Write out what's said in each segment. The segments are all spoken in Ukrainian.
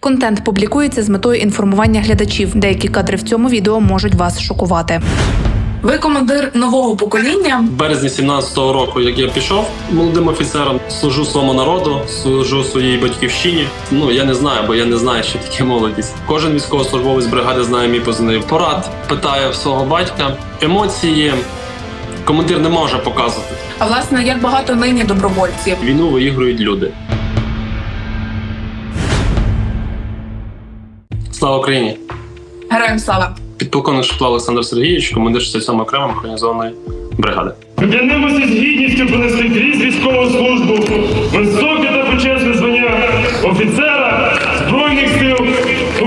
Контент публікується з метою інформування глядачів. Деякі кадри в цьому відео можуть вас шокувати. Ви командир нового покоління. В березні 17-го року, як я пішов молодим офіцером, служу своєму народу, служу своїй батьківщині. Ну я не знаю, бо я не знаю, що таке молодість. Кожен військовослужбовець бригади знає мій позивний. Порад питає свого батька. Емоції командир не може показувати. А власне, як багато нині добровольців. Війну виігрують люди. Слава Україні! Героям слава! Підполковник Шепла Олександр Сергійович, командир 67 окремої механізованої бригади. Клянемося з гідністю понесли крізь військову службу, високе та почесне звання офіцера Збройних сил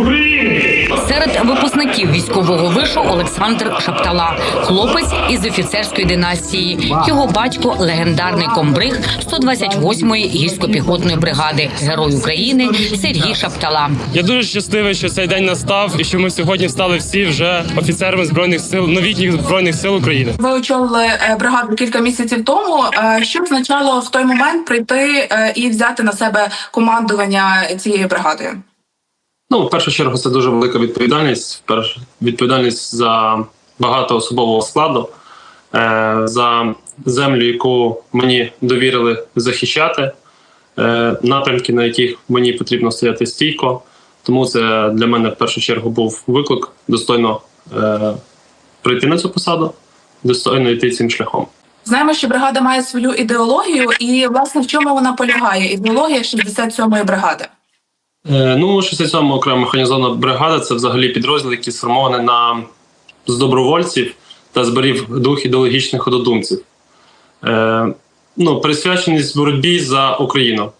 України. Серед випускників військового вишу Олександр Шаптала, хлопець із офіцерської династії. Його батько легендарний комбриг 128-ї гірсько-піхотної бригади, герой України Сергій Шаптала. Я дуже щасливий, що цей день настав і що ми сьогодні стали всі вже офіцерами збройних сил новітніх збройних сил України. Ви очолили е, бригаду кілька місяців тому. Е, Що означало в той момент прийти е, і взяти на себе командування цією бригадою? Ну, в першу чергу, це дуже велика відповідальність. Відповідальність за багато особового складу, е, за землю, яку мені довірили захищати, е, напрямки, на яких мені потрібно стояти стійко. Тому це для мене в першу чергу був виклик достойно е, прийти на цю посаду, достойно йти цим шляхом. Знаємо, що бригада має свою ідеологію, і власне в чому вона полягає? Ідеологія 67-ї бригади. Е, Ну, 67 окрема механізована бригада це взагалі підрозділ, який сформований на з добровольців та зборів двох ідеологічних однодумців. Е, ну, присвяченість боротьбі за Україну.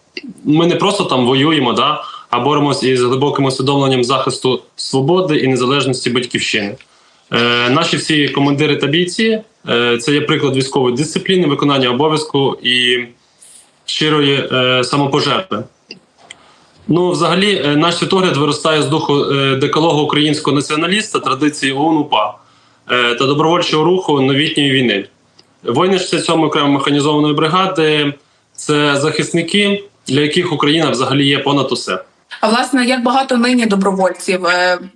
Ми не просто там воюємо, да, а боремося із глибоким усвідомленням захисту свободи і незалежності батьківщини. Е, наші всі командири та бійці е, це є приклад військової дисципліни, виконання обов'язку і щирої е, самопожертви. Ну, взагалі, е, наш світогляд виростає з духу е, декалогу українського націоналіста, традиції ОУН-УПА е, та добровольчого руху новітньої війни. Воїни 67 окремо механізованої бригади це захисники, для яких Україна взагалі є понад усе. А власне, як багато нині добровольців?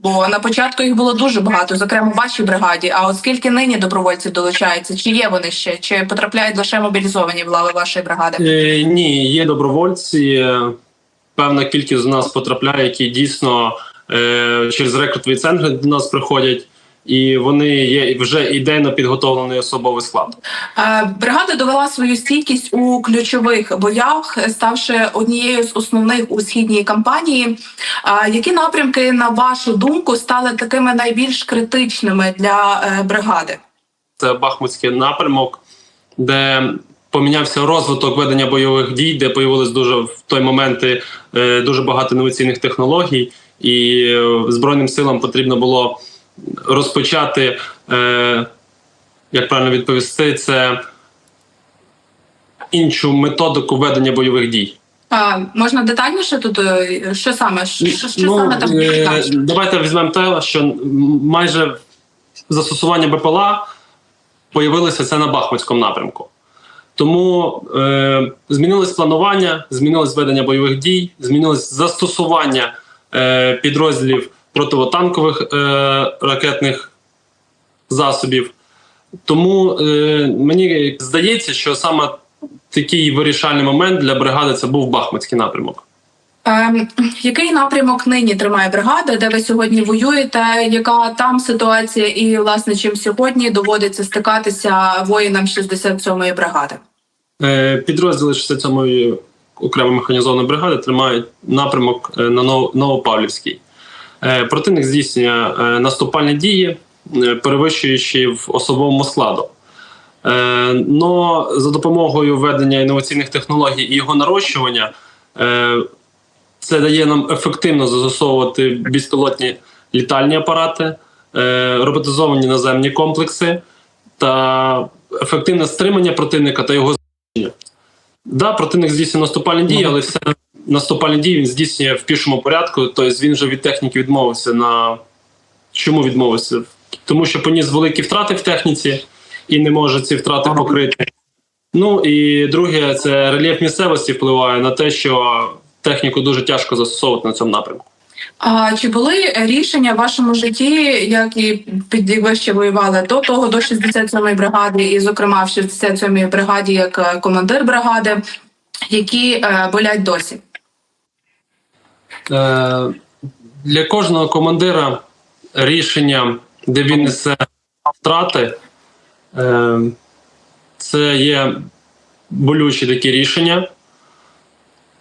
Бо на початку їх було дуже багато, зокрема в вашій бригаді. А от скільки нині добровольців долучаються? Чи є вони ще? Чи потрапляють лише мобілізовані в лави вашої бригади? Е, ні, є добровольці. Е, Певна кількість з нас потрапляє, які дійсно е, через рекрутові центри до нас приходять, і вони є вже ідейно підготовлений особовий склад. Е, Бригада довела свою стійкість у ключових боях, ставши однією з основних у східній кампанії. А Які напрямки, на вашу думку, стали такими найбільш критичними для е, бригади? Це Бахмутський напрямок, де помінявся розвиток ведення бойових дій, де появились дуже в той момент е, дуже багато інноваційних технологій, і е, Збройним силам потрібно було розпочати, е, як правильно відповісти, це іншу методику ведення бойових дій. А, можна детальніше тут що саме що, що Ну, саме там е, давайте візьмемо те, що майже застосування БПЛА появилося це на Бахмутському напрямку. Тому е, змінилось планування, змінилось ведення бойових дій, змінилось застосування е, підрозділів противотанкових е, ракетних засобів. Тому е, мені здається, що саме такий вирішальний момент для бригади це був Бахмутський напрямок. Ем, який напрямок нині тримає бригада, де ви сьогодні воюєте? Яка там ситуація, і власне чим сьогодні доводиться стикатися воїнам 67-ї бригади? Е, Підрозділи 67-ї окремої механізованої бригади тримають напрямок е, на Новопавлівський. Е, Противник здійснює наступальні дії, перевищуючи в особовому складу. Но за допомогою введення інноваційних технологій і його нарощування це дає нам ефективно застосовувати безпілотні літальні апарати, роботизовані наземні комплекси та ефективне стримання противника та його знищення. Да, противник здійснює наступальні дії, але все наступальні дії він здійснює в пішому порядку. Тобто він вже від техніки відмовився на чому відмовився? Тому що поніс великі втрати в техніці і не може ці втрати покрити. Ну і друге, це рельєф місцевості впливає на те, що техніку дуже тяжко застосовувати на цьому напрямку. А чи були рішення в вашому житті, як і під ви воювали до того, до 67-ї бригади, і, зокрема, в 67-й бригаді як е, командир бригади, які е, болять досі? Е, для кожного командира рішення, де він несе втрати, це є болючі такі рішення.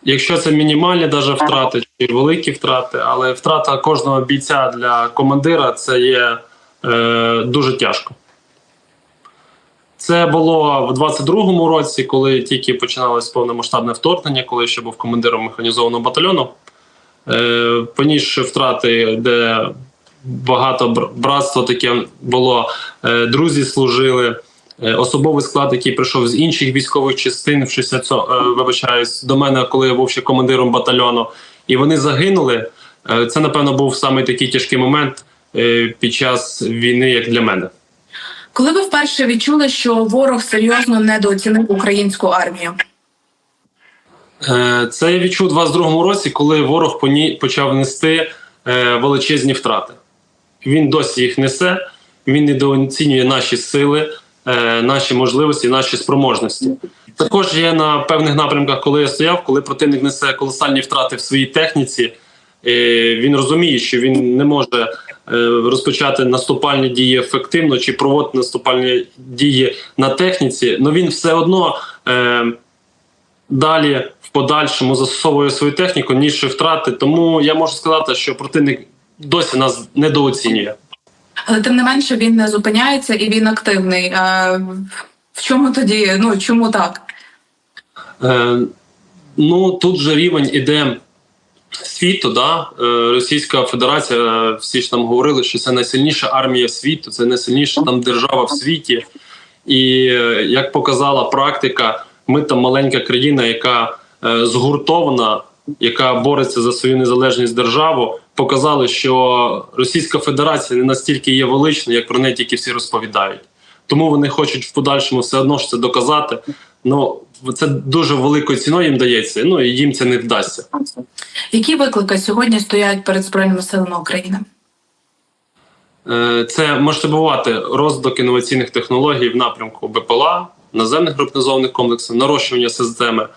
Якщо це мінімальні даже втрати чи великі втрати, але втрата кожного бійця для командира це є е, дуже тяжко. Це було в 22-му році, коли тільки починалось повномасштабне вторгнення, коли ще був командиром механізованого батальйону. Е, понісши втрати, де багато бр- братство таке було, е, друзі служили. Е, Особовий склад, який прийшов з інших військових частин, в 67, е, вибачаюсь, до мене, коли я був ще командиром батальйону, і вони загинули. Е, Це, напевно, був саме такий тяжкий момент під час війни, як для мене. Коли ви вперше відчули, що ворог серйозно недооцінив українську армію? Це я відчув у 22-му році, коли ворог почав нести величезні втрати. Він досі їх несе, він недооцінює наші сили, наші можливості, наші спроможності. Також є на певних напрямках, коли я стояв, коли противник несе колосальні втрати в своїй техніці. е, Він розуміє, що він не може е, розпочати наступальні дії ефективно чи проводити наступальні дії на техніці, але він все одно е, далі в подальшому застосовує свою техніку, ніж втрати. Тому я можу сказати, що противник досі нас недооцінює. Але тим не менше він не зупиняється і він активний. Е, В чому тоді? Ну чому так? Е, ну тут же рівень іде світу. Да? Е, Російська Федерація, всі ж там говорили, що це найсильніша армія світу, це найсильніша там держава в світі. І е, як показала практика, ми там маленька країна, яка е, згуртована, яка бореться за свою незалежність державу, показали, що Російська Федерація не настільки є величною, як про неї тільки всі розповідають. Тому вони хочуть в подальшому все одно ж це доказати. Ну це дуже великою ціною їм дається. Ну і їм це не вдасться. Які виклики сьогодні стоять перед збройними силами України? Е, Це масштабувати розвиток інноваційних технологій в напрямку БПЛА, наземних групнизованих комплексів, нарощування системи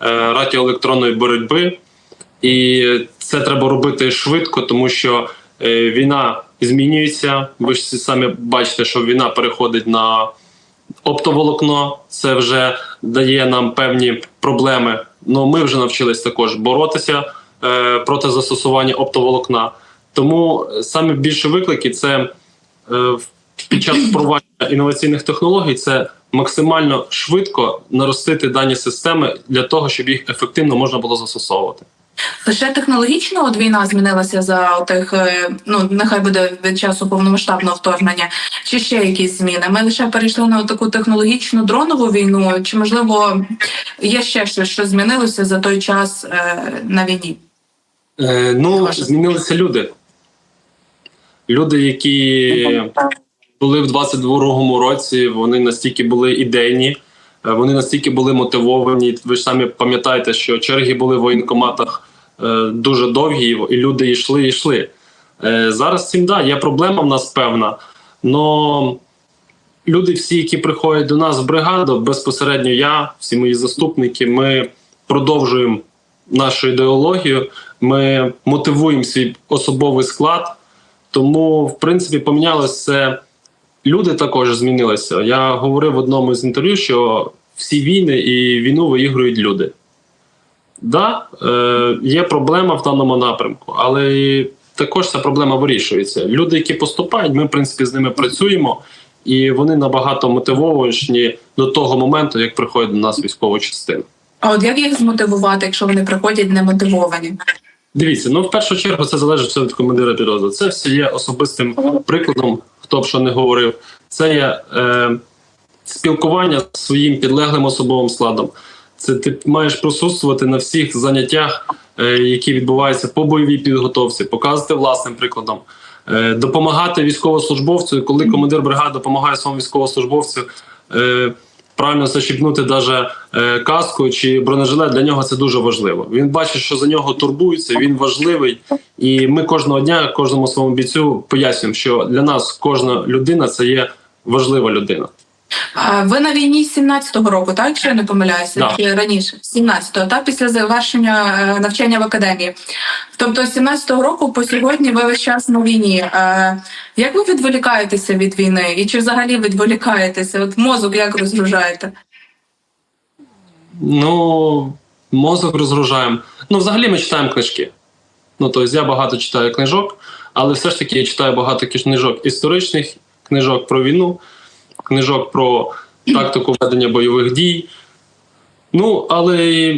радіоелектронної боротьби. І це треба робити швидко, тому що е, війна змінюється. Ви ж самі бачите, що війна переходить на оптоволокно. Це вже дає нам певні проблеми. Ну ми вже навчились також боротися е, проти застосування оптоволокна. Тому саме більше виклики це е, під час впровадження інноваційних технологій це максимально швидко наростити дані системи для того, щоб їх ефективно можна було застосовувати. Лише технологічно от війна змінилася за тих, ну нехай буде від часу повномасштабного вторгнення, чи ще якісь зміни? Ми лише перейшли на таку технологічну дронову війну, чи можливо є ще щось, що змінилося за той час е, на війні? Е, ну, змінилися люди. Люди, які були в 22-му році, вони настільки були ідейні, е, вони настільки були мотивовані. Ви ж самі пам'ятаєте, що черги були в воєнкоматах е, дуже довгі, і люди йшли, йшли. Е, зараз цим да, є проблема в нас певна. Но люди, всі, які приходять до нас в бригаду, безпосередньо я, всі мої заступники, ми продовжуємо нашу ідеологію, ми мотивуємо свій особовий склад. Тому, в принципі, помінялося. Люди також змінилися. Я говорив в одному з інтерв'ю, що всі війни і війну виігрують люди. Да, е, є проблема в даному напрямку, але також ця проблема вирішується. Люди, які поступають, ми в принципі з ними працюємо, і вони набагато мотивовані до того моменту, як приходять до нас військова частина. А от як їх змотивувати, якщо вони приходять немотивовані? Дивіться, ну в першу чергу це залежить від командира підрозділу. Це все є особистим прикладом, хто б що не говорив. Це є е, спілкування з своїм підлеглим особовим складом. Це ти маєш присутствувати на всіх заняттях, е, які відбуваються по бойовій підготовці, показувати власним прикладом, е, допомагати військовослужбовцю, коли командир бригади допомагає своєму військовослужбовцю. Е, правильно защіпнути даже е, каску чи бронежилет, для нього це дуже важливо. Він бачить, що за нього турбуються, він важливий. І ми кожного дня, кожному своєму бійцю пояснюємо, що для нас кожна людина це є важлива людина. Ви на війні 17-го року, так? Якщо я не помиляюся, чи раніше? З 17-го, так? Після завершення е, навчання в академії. Тобто з 17-го року по сьогодні ви весь час на війні. Е, Як ви відволікаєтеся від війни? І чи взагалі відволікаєтеся? От мозок як розгружаєте? Ну, мозок розгружаємо. Ну, взагалі ми читаємо книжки. Ну, тобто я багато читаю книжок, але все ж таки я читаю багато книжок історичних, книжок про війну, книжок про тактику ведення бойових дій. Ну, але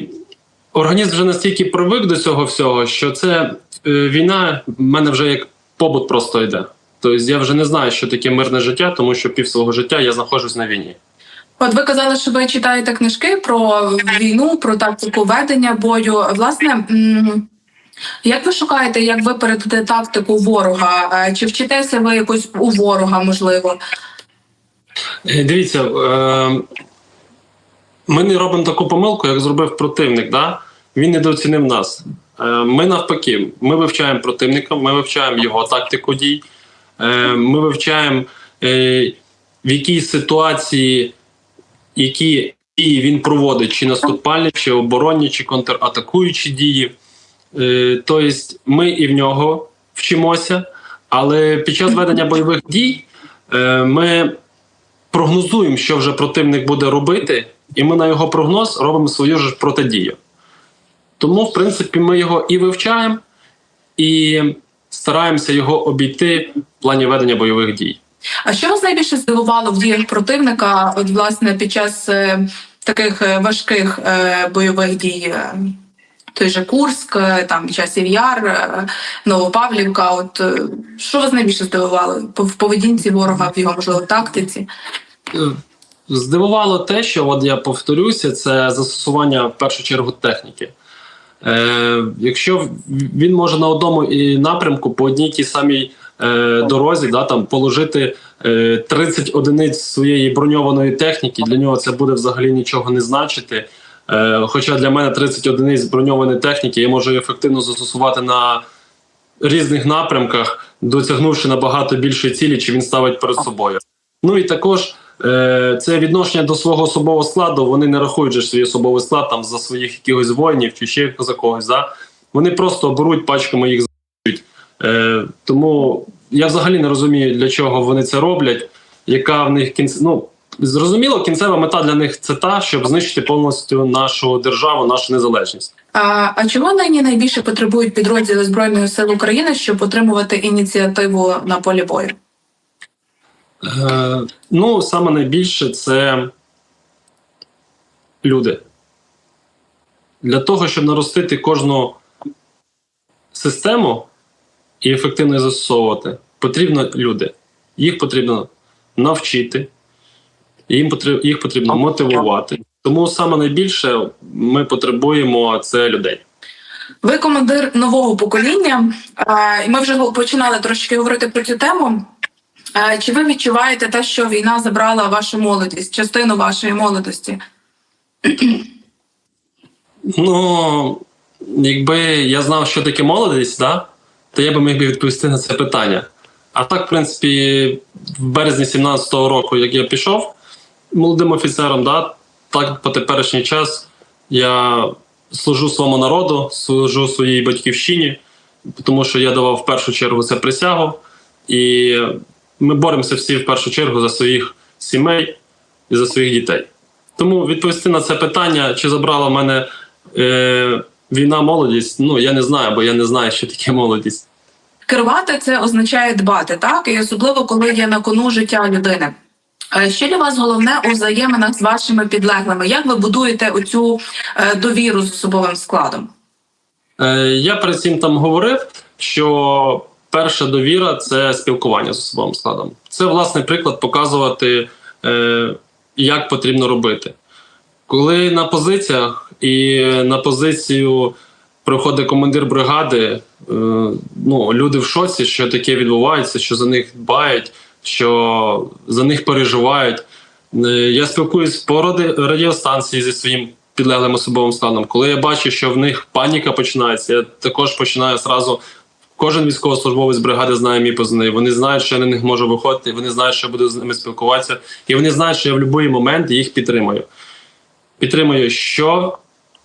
організм вже настільки привик до цього всього, що це е, війна в мене вже як побут просто йде. Тобто я вже не знаю, що таке мирне життя, тому що пів свого життя я знаходжусь на війні. От ви казали, що ви читаєте книжки про війну, про тактику ведення бою. Власне, як ви шукаєте, як випередити тактику ворога? Е, Чи вчитеся ви якось у ворога, можливо? Е, Дивіться, е, ми не робимо таку помилку, як зробив противник. Да? Він недооцінив нас. Е, Ми навпаки, ми вивчаємо противника, ми вивчаємо його тактику дій, ми вивчаємо, в якій ситуації, які дії він проводить, чи наступальні, чи оборонні, чи контратакуючі дії. Тобто ми і в нього вчимося, але під час ведення бойових дій ми прогнозуємо, що вже противник буде робити, і ми на його прогноз робимо свою ж протидію. Тому, в принципі, ми його і вивчаємо, і стараємося його обійти в плані ведення бойових дій. А що вас найбільше здивувало в діях противника, от власне під час е, таких е, важких е, бойових дій? Той же Курск, е, там часів Яр, е, Новопавлівка. От е, що вас найбільше здивувало в поведінці ворога, в його можливо тактиці? Здивувало те, що от я повторюся, це застосування в першу чергу техніки. Е, якщо він може на одному і напрямку по одній тій самій е, дорозі да, там, положити е, 30 одиниць своєї броньованої техніки, для нього це буде взагалі нічого не значити. Е, хоча для мене 30 одиниць броньованої техніки я можу ефективно застосувати на різних напрямках, досягнувши набагато більшої цілі, чи він ставить перед собою. Ну і також е, це відношення до свого особового складу. Вони не рахують свій особовий склад там за своїх якихось воїнів чи ще за когось. Да? Вони просто беруть пачками їх. Е, тому я взагалі не розумію, для чого вони це роблять, яка в них кінц... ну, Зрозуміло, кінцева мета для них це та, щоб знищити повністю нашу державу, нашу незалежність. А, а чого нині найбільше потребують підрозділи Збройних сил України, щоб отримувати ініціативу на полі бою? Е, ну, саме найбільше це люди. Для того, щоб наростити кожну систему і ефективно її застосовувати, потрібно люди. Їх потрібно навчити, їм потрібно, їх потрібно мотивувати. Тому саме найбільше ми потребуємо це людей. Ви командир нового покоління, е, і ми вже починали трошки говорити про цю тему. Е, Чи ви відчуваєте те, що війна забрала вашу молодість, частину вашої молодості? Ну, якби я знав, що таке молодість, да, то я би міг би відповісти на це питання. А так, в принципі, в березні 17-го року, як я пішов молодим офіцером, да, так по теперішній час я служу своєму народу, служу своїй батьківщині, тому що я давав в першу чергу це присягу. І ми боремося всі в першу чергу за своїх сімей і за своїх дітей. Тому відповісти на це питання, чи забрала в мене е, війна молодість, ну я не знаю, бо я не знаю, що таке молодість. Керувати це означає дбати, так і особливо коли є на кону життя людини. Е, Що для вас головне у взаєминах з вашими підлеглими? Як ви будуєте оцю е, довіру з особовим складом? Е, я перед цим там говорив, що перша довіра це спілкування з особовим складом. Це власний приклад показувати, як потрібно робити. Коли на позиціях і на позицію приходить командир бригади, ну, люди в шоці, що таке відбувається, що за них дбають, що за них переживають. Е, Я спілкуюсь по радіостанції зі своїм підлеглим особовим складом. Коли я бачу, що в них паніка починається, я також починаю зразу. Кожен військовослужбовець бригади знає мій позивний. Вони знають, що я на них можу виходити, вони знають, що я буду з ними спілкуватися, і вони знають, що я в будь-який момент їх підтримую. Підтримую що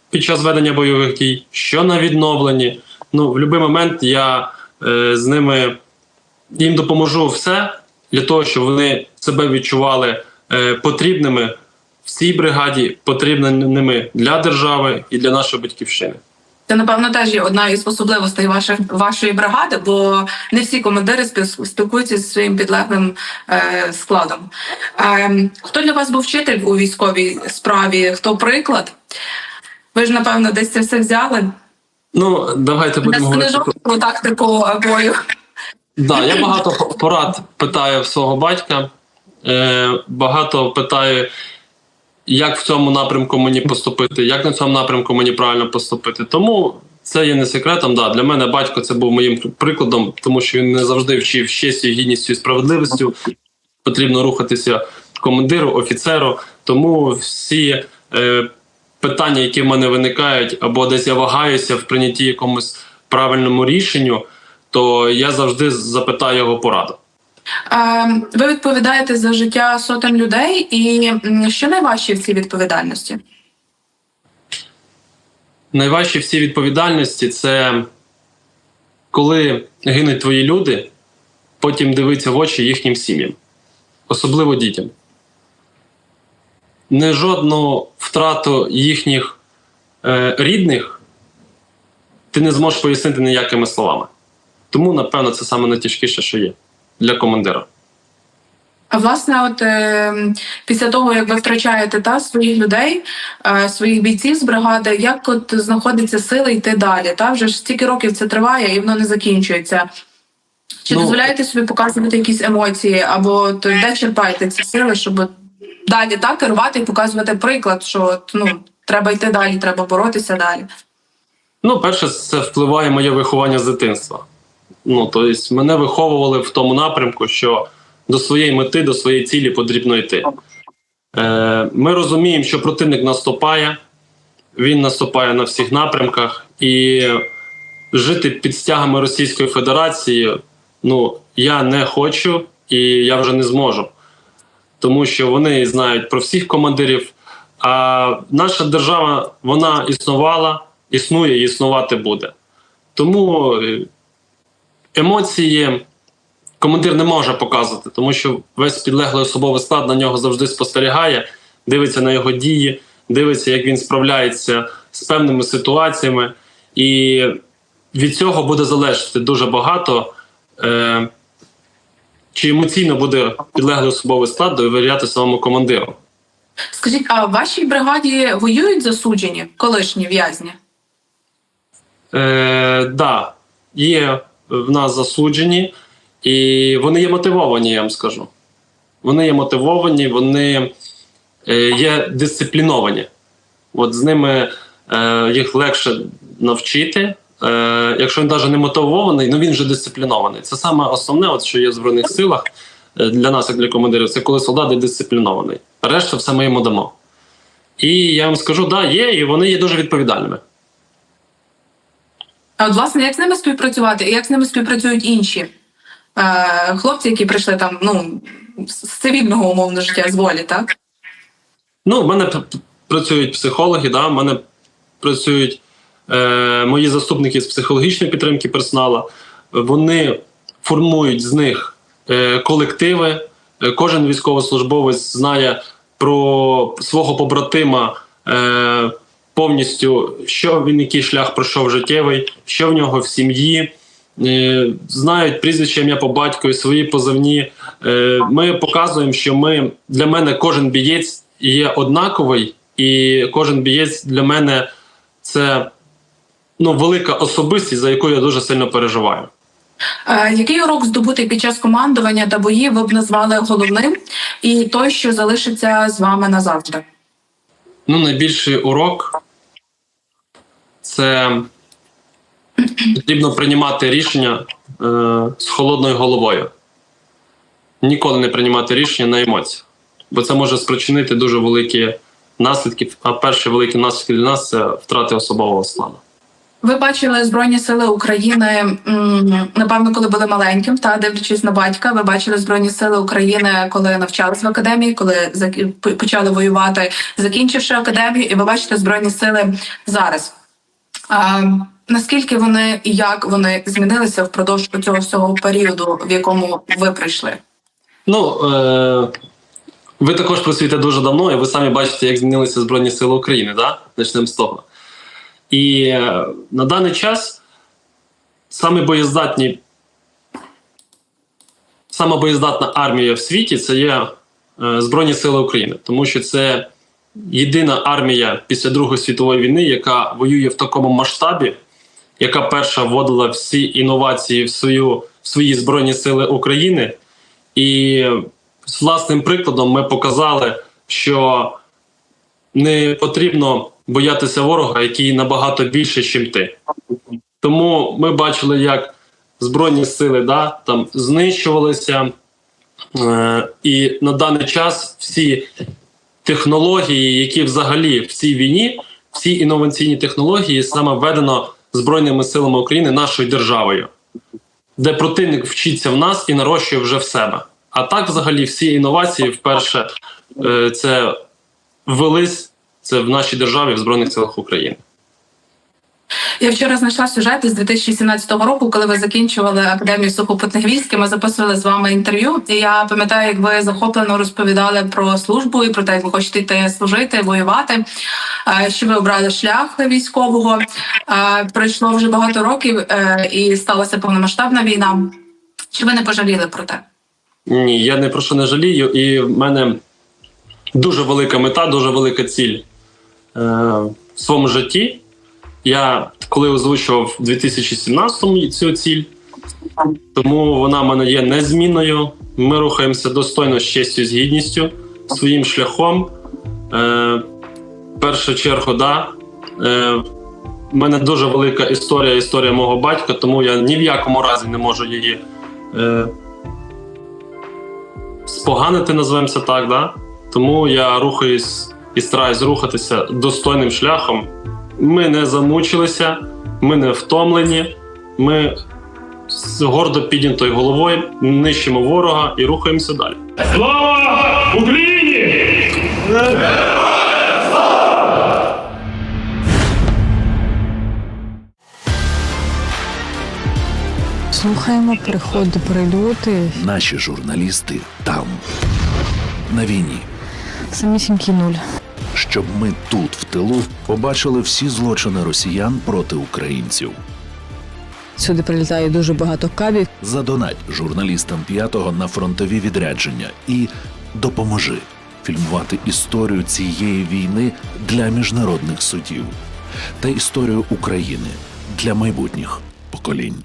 під час ведення бойових дій, що на відновленні. Ну, в будь-який момент я е, з ними їм допоможу все для того, щоб вони себе відчували е, потрібними в цій бригаді, потрібними для держави і для нашої батьківщини. Це напевно теж є одна із особливостей ваших вашої бригади, бо не всі командири спіл- спілкуються зі своїм підлеглим е, складом. Е, хто для вас був вчитель у військовій справі? Хто приклад? Ви ж напевно десь це все взяли. Ну, давайте будемо говорити. про тактику бою. Да, я багато порад питаю в свого батька. Е, багато питаю, як в цьому напрямку мені поступити, як на цьому напрямку мені правильно поступити. Тому це є не секретом. Да, для мене батько це був моїм прикладом, тому що він не завжди вчив честю, гідністю і справедливістю. Потрібно рухатися командиру, офіцеру. Тому всі е, питання, які в мене виникають, або десь я вагаюся в прийнятті якомусь правильному рішенню, то я завжди запитаю його пораду. Е, ви відповідаєте за життя сотень людей, і що найважче в цій відповідальності? Найважчі всі відповідальності це коли гинуть твої люди, потім дивитися в очі їхнім сім'ям, особливо дітям. Не жодну втрату їхніх е, рідних ти не зможеш пояснити ніякими словами. Тому, напевно, це саме найтяжкіше, що є для командира. А власне, от е, після того, як ви втрачаєте та своїх людей, е, своїх бійців з бригади, як от знаходиться сили йти далі? Та вже ж стільки років це триває і воно не закінчується. Чи Ну, дозволяєте собі показувати якісь емоції, або то де черпаєте ці сили, щоб далі так керувати і показувати приклад, що от, ну треба йти далі, треба боротися далі. Ну, перше, це впливає моє виховання з дитинства. Ну, тобто, мене виховували в тому напрямку, що до своєї мети, до своєї цілі потрібно йти. Е, ми розуміємо, що противник наступає, він наступає на всіх напрямках, і жити під стягами Російської Федерації ну, я не хочу і я вже не зможу. Тому що вони знають про всіх командирів. А наша держава вона існувала, існує і існувати буде. Тому е, емоції командир не може показувати, тому що весь підлеглий особовий склад на нього завжди спостерігає, дивиться на його дії, дивиться, як він справляється з певними ситуаціями. І від цього буде залежати дуже багато. Е, чи емоційно буде підлеглий особовий склад довіряти своєму командиру? Скажіть, а в вашій бригаді воюють засуджені колишні в'язні? Е, да, є в нас засуджені, і вони є мотивовані, я вам скажу. Вони є мотивовані, вони е, є дисципліновані. От з ними е, їх легше навчити. Е, якщо він навіть не мотивований, ну він вже дисциплінований. Це саме основне, от, що є в Збройних силах для нас, як для командирів, це коли солдат є дисциплінований. Решта все ми йому дамо. І я вам скажу, да, є, і вони є дуже відповідальними. А от власне, як з ними співпрацювати, і як з ними співпрацюють інші е, хлопці, які прийшли там ну з цивільного умовно життя з волі, так? Ну, в мене працюють психологи, да, в мене працюють е, мої заступники з психологічної підтримки персоналу. Вони формують з них е, колективи. Е, Кожен військовослужбовець знає про свого побратима е, повністю, що він який шлях пройшов життєвий, що в нього в сім'ї. Е, знають прізвище ім'я по батькові, свої позивні. Е, Ми показуємо, що ми для мене кожен бієць є однаковий, і кожен бієць для мене це ну, велика особистість, за яку я дуже сильно переживаю. Е, який урок здобутий під час командування та боїв ви б назвали головним, і той, що залишиться з вами назавжди? Ну, найбільший урок це потрібно приймати рішення е, з холодною головою. Ніколи не приймати рішення на емоціях. бо це може спричинити дуже великі наслідки. А перші великі наслідки для нас це втрати особового складу. Ви бачили Збройні Сили України, напевно, коли були маленьким, та дивлячись на батька, ви бачили Збройні Сили України, коли навчались в академії, коли почали воювати, закінчивши академію, і ви бачите Збройні Сили зараз. А, наскільки вони і як вони змінилися впродовж цього всього періоду, в якому ви прийшли? Ну е, ви також працюєте дуже давно, і ви самі бачите, як змінилися Збройні Сили України, да? Почнемо з того. І е, на даний час саме боєздатні, сама боєздатна армія в світі це є е, Збройні Сили України, тому що це єдина армія після Другої світової війни, яка воює в такому масштабі, яка перша вводила всі інновації в свою в свої Збройні Сили України. І з власним прикладом ми показали, що не потрібно боятися ворога, який набагато більше, ніж ти. Тому ми бачили, як Збройні сили да, там знищувалися. Е, і на даний час всі технології, які взагалі в цій війні, всі інноваційні технології саме введено Збройними силами України нашою державою де противник вчиться в нас і нарощує вже в себе. А так, взагалі, всі інновації вперше е, це ввелись це в нашій державі в Збройних силах України. Я вчора знайшла сюжет із 2017 року, коли ви закінчували академію сухопутних військ. і Ми записували з вами інтерв'ю. І я пам'ятаю, як ви захоплено розповідали про службу і про те, як ви хочете йти служити, воювати. е, Що ви обрали шлях військового? Е, Пройшло вже багато років, е, і сталася повномасштабна війна. Чи ви не пожаліли про те? Ні, я не про що не жалію, і в мене дуже велика мета, дуже велика ціль в своєму житті. Я коли озвучував в 2017-му цю ціль, тому вона в мене є незмінною. Ми рухаємося достойно з честю, з гідністю, своїм шляхом. Е, в першу чергу, да. Е, в мене дуже велика історія, історія мого батька, тому я ні в якому разі не можу її. Е, споганити, називаємо це так, да? тому я рухаюсь і стараюсь рухатися достойним шляхом. Ми не замучилися, ми не втомлені, ми з гордо піднятою головою нищимо ворога і рухаємося далі. Слава Україні! Слухаємо приходи, прильоти. Наші журналісти там, на війні, Самісінький нуль. Щоб ми тут, в тилу, побачили всі злочини росіян проти українців. Сюди прилітає дуже багато кабів. Задонать журналістам п'ятого на фронтові відрядження і допоможи фільмувати історію цієї війни для міжнародних судів та історію України для майбутніх поколінь.